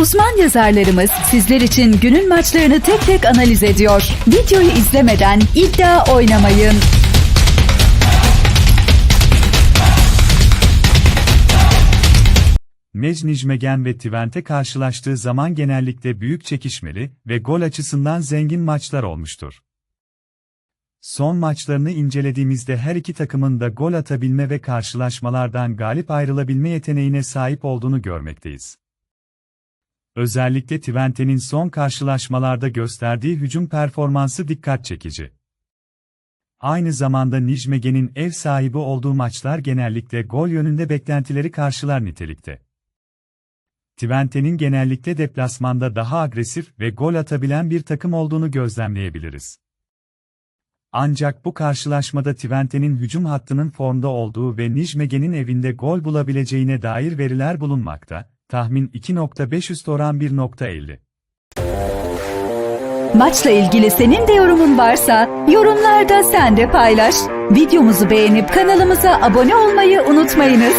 Uzman yazarlarımız sizler için günün maçlarını tek tek analiz ediyor. Videoyu izlemeden iddia oynamayın. Mecnijmegen ve Twente karşılaştığı zaman genellikle büyük çekişmeli ve gol açısından zengin maçlar olmuştur. Son maçlarını incelediğimizde her iki takımın da gol atabilme ve karşılaşmalardan galip ayrılabilme yeteneğine sahip olduğunu görmekteyiz. Özellikle Twente'nin son karşılaşmalarda gösterdiği hücum performansı dikkat çekici. Aynı zamanda Nijmegen'in ev sahibi olduğu maçlar genellikle gol yönünde beklentileri karşılar nitelikte. Twente'nin genellikle deplasmanda daha agresif ve gol atabilen bir takım olduğunu gözlemleyebiliriz. Ancak bu karşılaşmada Twente'nin hücum hattının formda olduğu ve Nijmegen'in evinde gol bulabileceğine dair veriler bulunmakta. Tahmin 2.5 üst oran 1.50. Maçla ilgili senin de yorumun varsa yorumlarda sen de paylaş. Videomuzu beğenip kanalımıza abone olmayı unutmayınız.